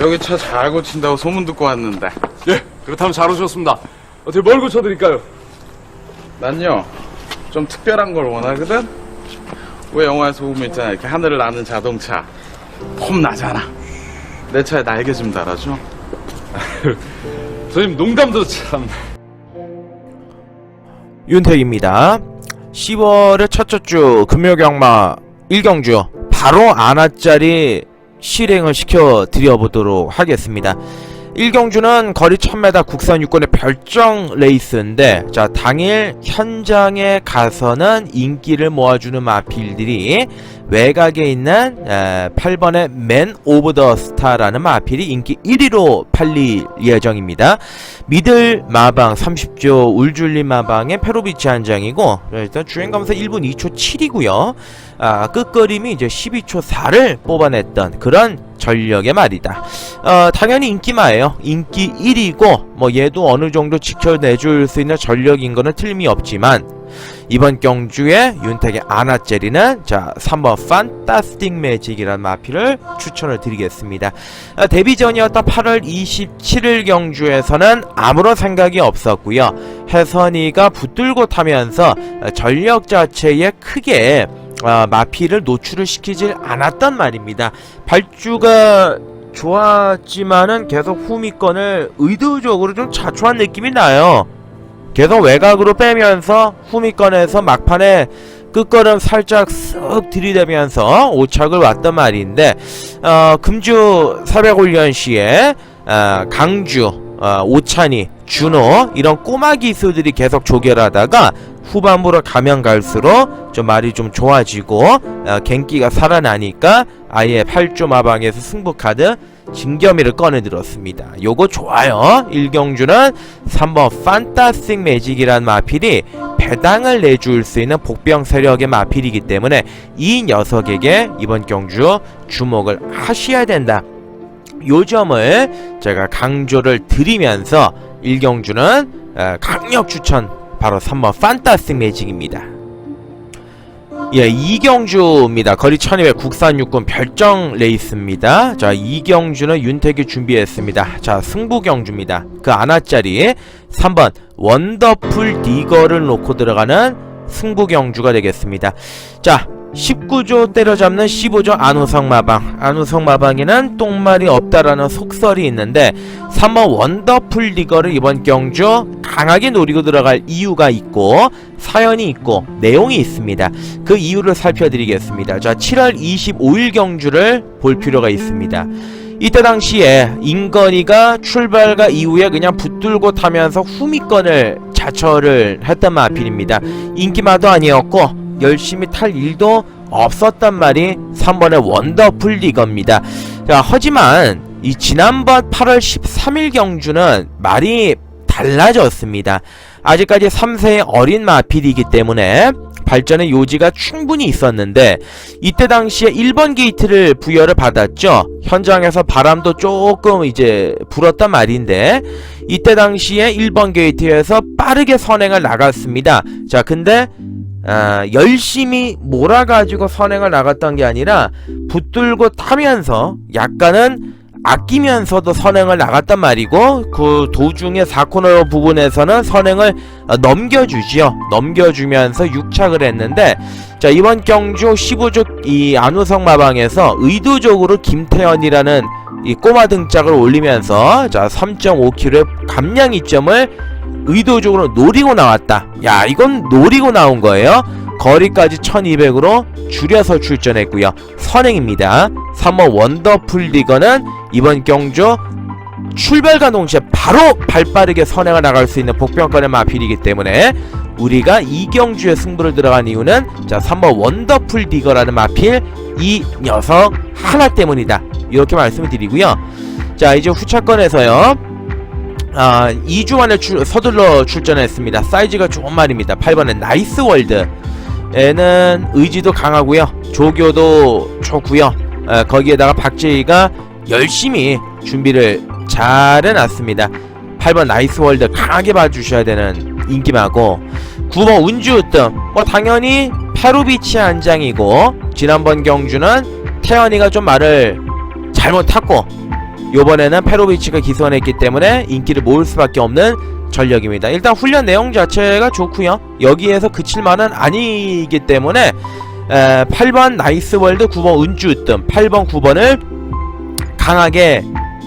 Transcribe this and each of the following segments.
여기 차 잘 고친다고 소문 듣고 왔는데 예, 그렇다면 잘 오셨습니다. 어떻게 뭘 고쳐드릴까요? 난요 좀 특별한 걸 원하거든 왜 영화에서 보면 있잖아 이렇게 하늘을 나는 자동차 폼 나잖아 내 차에 날개 좀 달아줘 선생님 농담도 참. 윤택입니다. 10월의 첫째 주 금요 경마 1경주 바로 안화짜리 실행을 시켜 드려보도록 하겠습니다. 1경주는 거리 1000m 국산 유권의 별정 레이스인데 자 당일 현장에 가서는 인기를 모아주는 마필들이 외곽에 있는 에, 8번의 맨 오브 더 스타라는 마필이 인기 1위로 팔릴 예정입니다. 미들 마방 30조 울줄리 마방의 페로비치 한 장이고 일단 주행 감사 1분 2초 7이고요. 아, 끝거림이 이제 12초 4를 뽑아냈던 그런 전력의 말이다. 어, 당연히 인기마예요. 인기 1위고 뭐 얘도 어느 정도 지켜내줄 수 있는 전력인 거는 틀림이 없지만 이번 경주에 윤택의 아나젤리는 자 3번 판타스틱 매직이라는 마피를 추천을 드리겠습니다. 아, 데뷔 전이었던 8월 27일 경주에서는 아무런 생각이 없었고요. 혜선이가 붙들고 타면서 아, 전력 자체에 크게 아, 마피를 노출을 시키질 않았단 말입니다. 발주가 좋았지만은 계속 후미권을 의도적으로 좀 자초한 느낌이 나요. 계속 외곽으로 빼면서 후미권에서 막판에 끝걸음 살짝 쓱 들이대면서 오착을 왔단 말인데 어, 금주 400훈련 시에 어, 강주, 어, 오찬이, 준호 이런 꼬마 기수들이 계속 조결하다가 후반부로 가면 갈수록 좀 말이 좀 좋아지고 어, 갱기가 살아나니까 아예 8조 마방에서 승부 카드 진겸이를 꺼내들었습니다. 요거 좋아요. 일경주는 3번 판타스틱 매직이란 마필이 배당을 내줄 수 있는 복병 세력의 마필이기 때문에 이 녀석에게 이번 경주 주목을 하셔야 된다. 요 점을 제가 강조를 드리면서 일경주는 어, 강력 추천 바로 3번 판타스틱 매직입니다. 예, 이경주입니다. 거리 1200 국산 육군 별정 레이스입니다. 자, 이경주는 윤택이 준비했습니다. 자, 승부 경주입니다. 그 아나짜리 3번 원더풀 디거를 놓고 들어가는 승부 경주가 되겠습니다. 자, 19조 때려잡는 15조 안우성 마방. 안우성 마방에는 똥말이 없다라는 속설이 있는데 3번 원더풀 디거를 이번 경주 강하게 노리고 들어갈 이유가 있고 사연이 있고 내용이 있습니다. 그 이유를 살펴드리겠습니다. 자, 7월 25일 경주를 볼 필요가 있습니다. 이때 당시에 인건이가 출발과 이후에 그냥 붙들고 타면서 후미권을 자처를 했단 마필입니다. 인기마도 아니었고 열심히 탈 일도 없었단 말이 3번의 원더풀 리거입니다. 자, 하지만 이 지난번 8월 13일 경주는 말이 달라졌습니다. 아직까지 3세의 어린 마필이기 때문에 발전의 요지가 충분히 있었는데 이때 당시에 1번 게이트를 부여를 받았죠. 현장에서 바람도 조금 이제 불었단 말인데 이때 당시에 1번 게이트에서 빠르게 선행을 나갔습니다. 자, 근데 아, 열심히 몰아가지고 선행을 나갔던 게 아니라 붙들고 타면서 약간은 아끼면서도 선행을 나갔단 말이고 그 도중에 4코너 부분에서는 선행을 어, 넘겨주지요 넘겨주면서 육착을 했는데 자 이번 경주 15조 이 안우성 마방에서 의도적으로 김태현이라는 이 꼬마 등짝을 올리면서 자 3.5km의 감량 이점을 의도적으로 노리고 나왔다. 야 이건 노리고 나온 거예요. 거리까지 1200으로 줄여서 출전했고요. 선행입니다. 3번 원더풀 리거는 이번 경주 출발과 동시에 바로 발빠르게 선행을 나갈 수 있는 복병권의 마필이기 때문에 우리가 이 경주에 승부를 들어간 이유는 자 3번 원더풀 디거라는 마필 이 녀석 하나 때문이다. 이렇게 말씀을 드리고요. 자 이제 후차권에서요 아 2주 만에 출- 서둘러 출전했습니다. 사이즈가 좋은 말입니다. 8번은 나이스 월드. 에는 의지도 강하고요. 조교도 좋고요. 에, 거기에다가 박재희가 열심히 준비를 잘 해놨습니다. 8번 나이스 월드 강하게 봐주셔야 되는 인기마고. 9번 운주으뜸 뭐 당연히 페루비치 한 장이고 지난번 경주는 태연이가 좀 말을 잘못 탔고 요번에는 페로비치가 기선했기 때문에 인기를 모을 수밖에 없는 전력입니다. 일단 훈련 내용 자체가 좋고요. 여기에서 그칠 만은 아니기 때문에 에, 8번 나이스월드 9번 은주으뜸 8번 9번을 강하게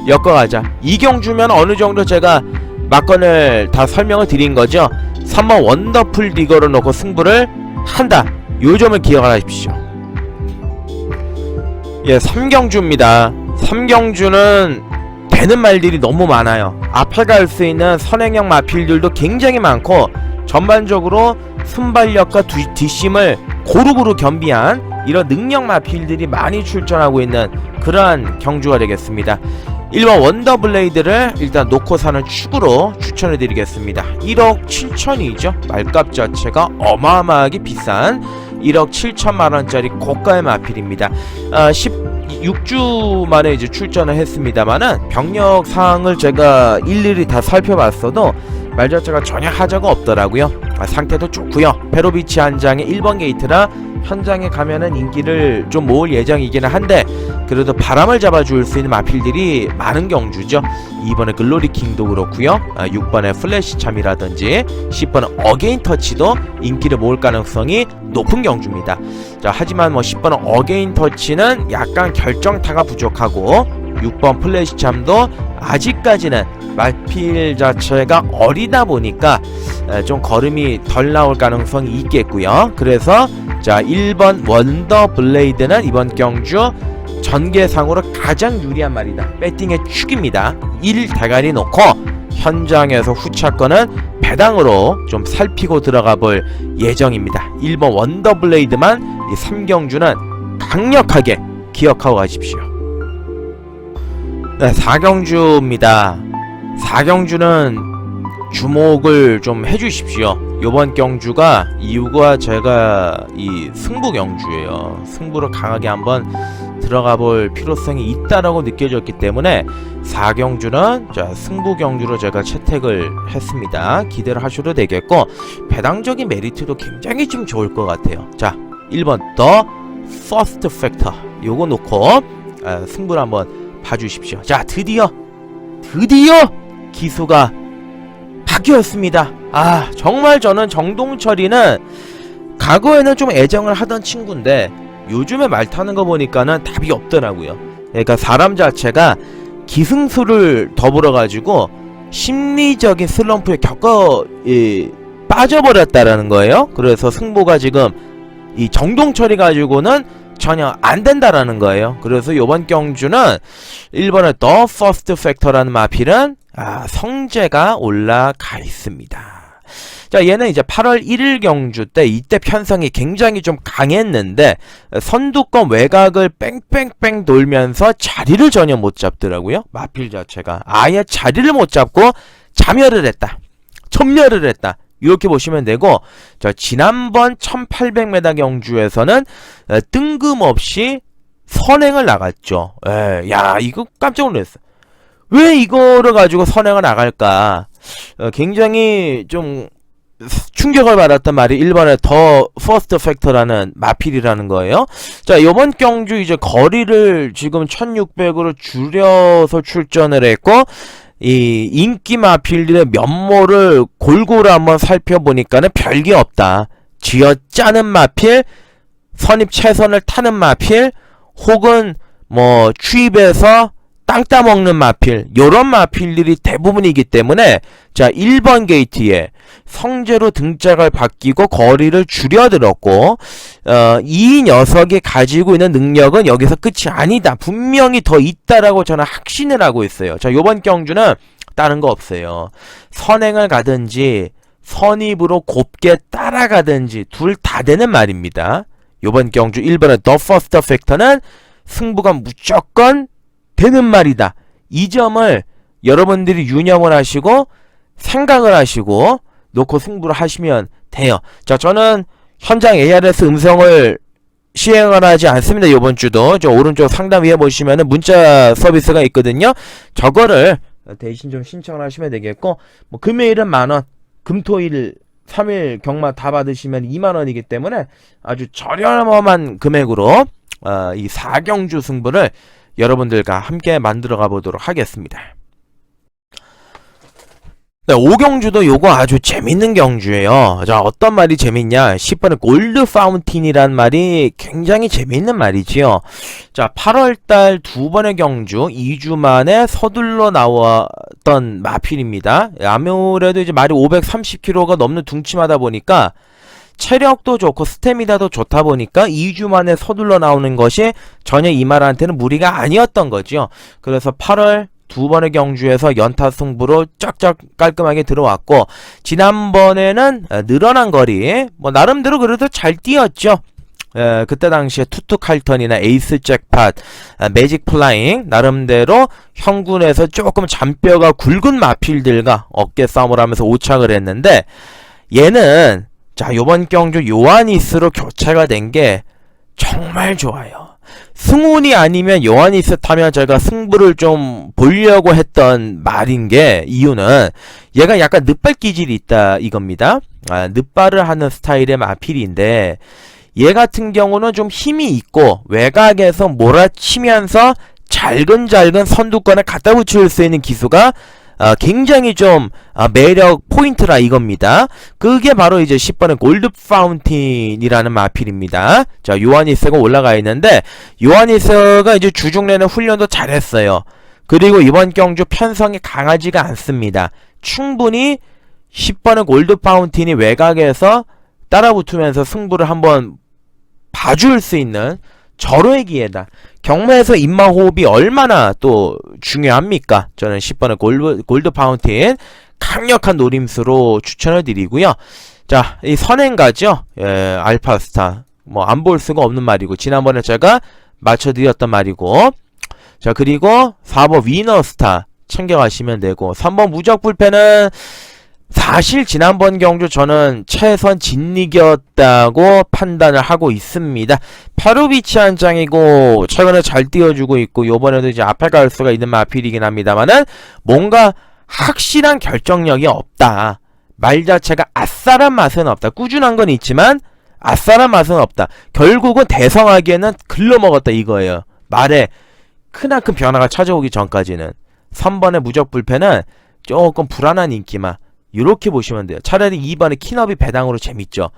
엮어가자. 이경주면 어느 정도 제가 막건을 다 설명을 드린 거죠. 3번 원더풀 디거를 놓고 승부를 한다. 요 점을 기억하십시오. 예, 삼경주입니다. 삼경주는 되는 말들이 너무 많아요. 앞에갈 수 있는 선행형 마필들도 굉장히 많고 전반적으로 순발력과 뒷심을 고루고루 겸비한 이런 능력 마필들이 많이 출전하고 있는 그러한 경주가 되겠습니다. 1번 원더블레이드를 일단 놓고 사는 축으로 추천해드리겠습니다. 1억 7천이죠. 말값 자체가 어마어마하게 비싼 1억 7천만원짜리 고가의 마필입니다. 어, 10... 6주 만에 이제 출전을 했습니다만은 병력 사항을 제가 일일이 다 살펴봤어도 말 자체가 전혀 하자가 없더라고요. 아, 상태도 좋고요. 페로비치 한 장에 1번 게이트라 현장에 가면은 인기를 좀 모을 예정이기는 한데 그래도 바람을 잡아줄 수 있는 마필들이 많은 경주죠. 2번에 글로리 킹도 그렇고요. 아, 6번에 플래시 참이라든지 10번은 어게인 터치도 인기를 모을 가능성이 높은 경주입니다. 자, 하지만 뭐 10번은 어게인 터치는 약간 결정타가 부족하고 6번 플래시 참도 아직까지는 마필 자체가 어리다 보니까 에, 좀 걸음이 덜 나올 가능성이 있겠고요. 그래서 자 1번 원더 블레이드는 이번 경주 전개상으로 가장 유리한 말이다. 배팅의 축입니다. 1 대가리 놓고 현장에서 후차권은 배당으로 좀 살피고 들어가 볼 예정입니다. 1번 원더 블레이드만 이 3경주는 강력하게 기억하고 가십시오. 네, 4경주입니다. 4경주는 주목을 좀 해주십시오. 요번 경주가 이유가 제가 이 승부 경주예요. 승부를 강하게 한번 들어가 볼 필요성이 있다라고 느껴졌기 때문에 4경주는 자 승부 경주로 제가 채택을 했습니다. 기대를 하셔도 되겠고 배당적인 메리트도 굉장히 좀 좋을 것 같아요. 자 1번 더 퍼스트 팩터 요거 놓고 아, 승부를 한번 봐주십시오. 자 드디어 드디어 기수가 바뀌었습니다. 아 정말 저는 정동철이는 과거에는 좀 애정을 하던 친구인데 요즘에 말 타는 거 보니까는 답이 없더라고요. 그러니까 사람 자체가 기승수를 더불어 가지고 심리적인 슬럼프에 겪어 이, 빠져버렸다라는 거예요. 그래서 승부가 지금 이 정동철이 가지고는 전혀 안 된다라는 거예요. 그래서 이번 경주는 1번의 더 퍼스트 팩터라는 마필은 아, 성재가 올라가 있습니다. 자, 얘는 이제 8월 1일 경주 때 이때 편성이 굉장히 좀 강했는데 선두권 외곽을 뺑뺑뺑 돌면서 자리를 전혀 못 잡더라고요. 마필 자체가 아예 자리를 못 잡고 자멸을 했다. 점멸을 했다. 이렇게 보시면 되고 자, 지난번 1800m 경주에서는 에, 뜬금없이 선행을 나갔죠. 에, 야, 이거 깜짝 놀랐어. 왜 이거를 가지고 선행을 나갈까? 어, 굉장히 좀 충격을 받았단 말이 1번의 더 퍼스트 팩터라는 마필이라는 거예요. 자, 요번 경주 이제 거리를 지금 1600으로 줄여서 출전을 했고 이 인기 마필들의 면모를 골고루 한번 살펴보니까는 별게 없다. 쥐어 짜는 마필, 선입 최선을 타는 마필, 혹은 뭐 추입해서 땅 따먹는 마필 요런 마필들이 대부분이기 때문에 자 1번 게이트에 성제로 등짝을 바뀌고 거리를 줄여들었고 어, 이 녀석이 가지고 있는 능력은 여기서 끝이 아니다. 분명히 더 있다라고 저는 확신을 하고 있어요. 자 요번 경주는 다른 거 없어요. 선행을 가든지 선입으로 곱게 따라가든지 둘 다 되는 말입니다. 요번 경주 1번의 더 퍼스트 팩터는 승부가 무조건 되는 말이다. 이 점을 여러분들이 유념을 하시고 생각을 하시고 놓고 승부를 하시면 돼요. 자, 저는 현장 ARS 음성을 시행을 하지 않습니다. 이번 주도 저 오른쪽 상단 위에 보시면은 문자 서비스가 있거든요. 저거를 대신 좀 신청을 하시면 되겠고 뭐 금요일은 만 원, 금토일 3일 경마 다 받으시면 2만 원이기 때문에 아주 저렴한 금액으로 어, 이 4경주 승부를 여러분들과 함께 만들어 가보도록 하겠습니다. 네, 오경주도 요거 아주 재밌는 경주예요. 자, 어떤 말이 재밌냐? 10번의 골드 파운틴이란 말이 굉장히 재밌는 말이지요. 자, 8월달 두 번의 경주, 2주 만에 서둘러 나왔던 마필입니다. 아무래도 이제 말이 530kg가 넘는 둥치마다 보니까 체력도 좋고 스태미나도 좋다 보니까 2주 만에 서둘러 나오는 것이 전혀 이 말한테는 무리가 아니었던 거죠. 그래서 8월 두 번의 경주에서 연타 승부로 쫙쫙 깔끔하게 들어왔고 지난번에는 어, 늘어난 거리 뭐 나름대로 그래도 잘 뛰었죠. 에, 그때 당시에 투투 칼턴이나 에이스 잭팟, 아, 매직 플라잉 나름대로 형군에서 조금 잔뼈가 굵은 마필들과 어깨 싸움을 하면서 오착을 했는데 얘는 자 요번 경주 요하니스로 교체가 된 게 정말 좋아요. 승훈이 아니면 요하니스 타면 제가 승부를 좀 보려고 했던 말인 게 이유는 얘가 약간 늦발 기질이 있다 이겁니다. 아, 늦발을 하는 스타일의 마필인데 얘 같은 경우는 좀 힘이 있고 외곽에서 몰아치면서 잘근잘근 선두권에 갖다 붙일 수 있는 기수가 어, 굉장히 좀 어, 매력 포인트라 이겁니다. 그게 바로 이제 10번의 골드 파운틴이라는 마필입니다. 자, 요하니스가 올라가 있는데 요하니스가 이제 주중 내내 훈련도 잘했어요. 그리고 이번 경주 편성이 강하지가 않습니다. 충분히 10번의 골드 파운틴이 외곽에서 따라붙으면서 승부를 한번 봐줄 수 있는 절호의 기회다. 경매에서 입마 호흡이 얼마나 또 중요합니까? 저는 10번의 골드, 골드 파운틴 강력한 노림수로 추천을 드리고요. 자, 이 선행가죠? 예, 알파스타. 뭐, 안 볼 수가 없는 말이고, 지난번에 제가 맞춰드렸던 말이고, 자, 그리고 4번 위너스타 챙겨가시면 되고, 3번 무적불패는 사실 지난번 경주 저는 최선 진리겼다고 판단을 하고 있습니다. 파루비치 한 장이고 최근에 잘 띄워주고 있고 요번에도 이제 앞에 갈 수가 있는 마필이긴 합니다만은 뭔가 확실한 결정력이 없다. 말 자체가 아싸란 맛은 없다. 꾸준한 건 있지만 아싸란 맛은 없다. 결국은 대성하기에는 글러먹었다 이거예요. 말에 크나큰 변화가 찾아오기 전까지는 3번의 무적 불패는 조금 불안한 인기만 이렇게 보시면 돼요. 차라리 2번의 키너비 배당으로 재밌죠.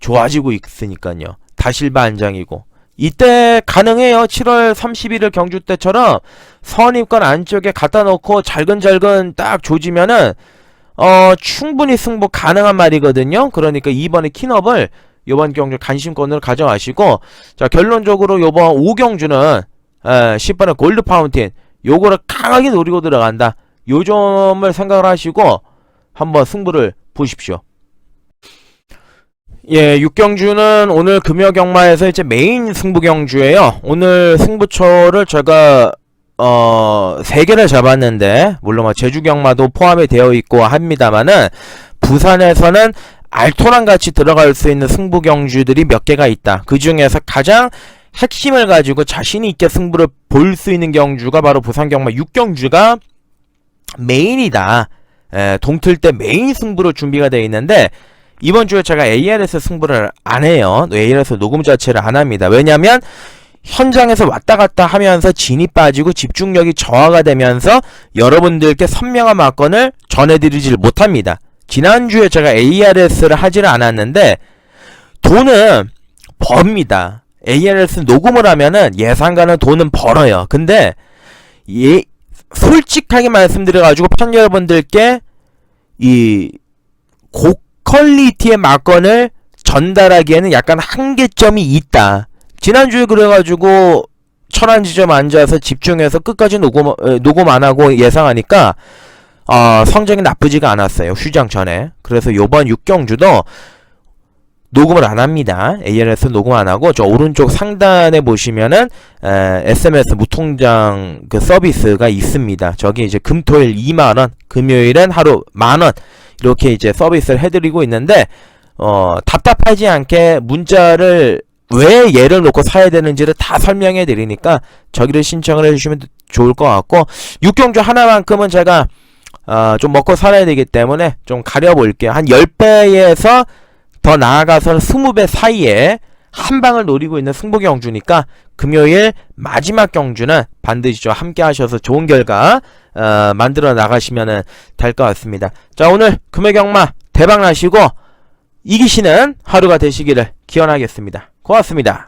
좋아지고 있으니까요. 다실바 안장이고 이때 가능해요. 7월 31일 경주 때처럼 선입관 안쪽에 갖다 놓고 잘근잘근 딱 조지면은 어 충분히 승부 가능한 말이거든요. 그러니까 2번의 키너블 요번 경주 간심권으로 가져가시고 자 결론적으로 요번 5경주는 에, 10번의 골드 파운틴 요거를 강하게 노리고 들어간다. 요 점을 생각을 하시고 한번 승부를 보십시오. 예, 6경주는 오늘 금요 경마에서 이제 메인 승부 경주예요. 오늘 승부처를 제가 어, 세 개를 잡았는데 물론 뭐 제주 경마도 포함이 되어 있고 합니다만은 부산에서는 알토랑 같이 들어갈 수 있는 승부 경주들이 몇 개가 있다. 그 중에서 가장 핵심을 가지고 자신 있게 승부를 볼 수 있는 경주가 바로 부산 경마 6경주가 메인이다. 에, 동틀 때 메인 승부로 준비가 되어 있는데 이번 주에 제가 ARS 승부를 안 해요. ARS 녹음 자체를 안 합니다. 왜냐면 현장에서 왔다 갔다 하면서 진이 빠지고 집중력이 저하가 되면서 여러분들께 선명한 막건을 전해드리질 못합니다. 지난주에 제가 ARS를 하지를 않았는데 돈은 법니다. ARS 녹음을 하면은 예상가는 돈은 벌어요. 근데 예, 솔직하게 말씀드려가지고 편 여러분들께 이 고퀄리티의 막건을 전달하기에는 약간 한계점이 있다. 지난주에 그래가지고 철한 지점 앉아서 집중해서 끝까지 녹음, 에, 녹음 안 하고 예상하니까 어, 성적이 나쁘지가 않았어요. 휴장 전에. 그래서 요번 6경주도 녹음을 안 합니다. ALS 녹음 안 하고 저 오른쪽 상단에 보시면은 에, SMS 무통장 그 서비스가 있습니다. 저기 이제 금토일 2만 원, 금요일엔 하루 만 원 이렇게 이제 서비스를 해드리고 있는데 어 답답하지 않게 문자를 왜 얘를 놓고 사야 되는지를 다 설명해 드리니까 저기를 신청을 해주시면 좋을 것 같고 6경주 하나만큼은 제가 어, 좀 먹고 살아야 되기 때문에 좀 가려볼게요. 한 10배에서 더 나아가서는 20배 사이에 한 방을 노리고 있는 승부 경주니까 금요일 마지막 경주는 반드시 좀 함께 하셔서 좋은 결과 어, 만들어 나가시면 될 것 같습니다. 자 오늘 금요 경마 대박 나시고 이기시는 하루가 되시기를 기원하겠습니다. 고맙습니다.